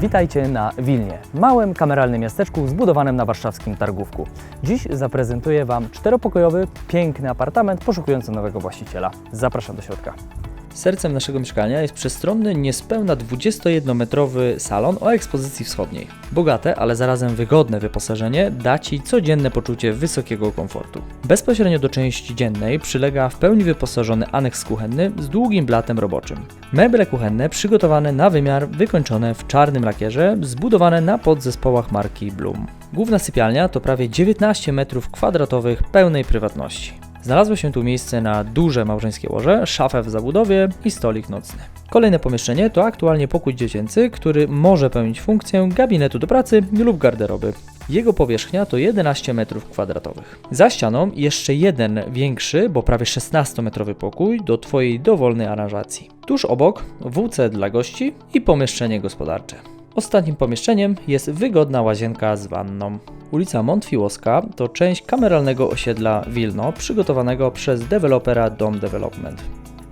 Witajcie na Wilnie, małym kameralnym miasteczku zbudowanym na warszawskim Targówku. Dziś zaprezentuję Wam czteropokojowy, piękny apartament poszukujący nowego właściciela. Zapraszam do środka. Sercem naszego mieszkania jest przestronny, niespełna 21-metrowy salon o ekspozycji wschodniej. Bogate, ale zarazem wygodne wyposażenie da Ci codzienne poczucie wysokiego komfortu. Bezpośrednio do części dziennej przylega w pełni wyposażony aneks kuchenny z długim blatem roboczym. Meble kuchenne przygotowane na wymiar, wykończone w czarnym lakierze, zbudowane na podzespołach marki Bloom. Główna sypialnia to prawie 19 m2 pełnej prywatności. Znalazło się tu miejsce na duże małżeńskie łoże, szafę w zabudowie i stolik nocny. Kolejne pomieszczenie to aktualnie pokój dziecięcy, który może pełnić funkcję gabinetu do pracy lub garderoby. Jego powierzchnia to 11 m2. Za ścianą jeszcze jeden większy, bo prawie 16-metrowy pokój do Twojej dowolnej aranżacji. Tuż obok WC dla gości i pomieszczenie gospodarcze. Ostatnim pomieszczeniem jest wygodna łazienka z wanną. Ulica Montfiłoska to część kameralnego osiedla Wilno przygotowanego przez dewelopera Dom Development.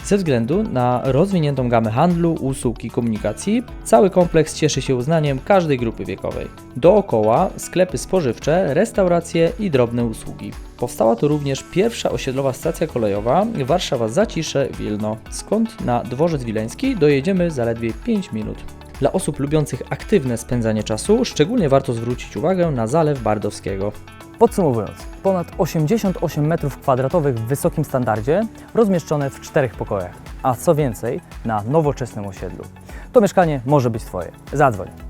Ze względu na rozwiniętą gamę handlu, usług i komunikacji, cały kompleks cieszy się uznaniem każdej grupy wiekowej. Dookoła sklepy spożywcze, restauracje i drobne usługi. Powstała tu również pierwsza osiedlowa stacja kolejowa Warszawa Zacisze Wilno, skąd na dworzec wileński dojedziemy zaledwie 5 minut. Dla osób lubiących aktywne spędzanie czasu szczególnie warto zwrócić uwagę na Zalew Bardowskiego. Podsumowując, ponad 88 m2 w wysokim standardzie, rozmieszczone w czterech pokojach, a co więcej, na nowoczesnym osiedlu. To mieszkanie może być Twoje. Zadzwoń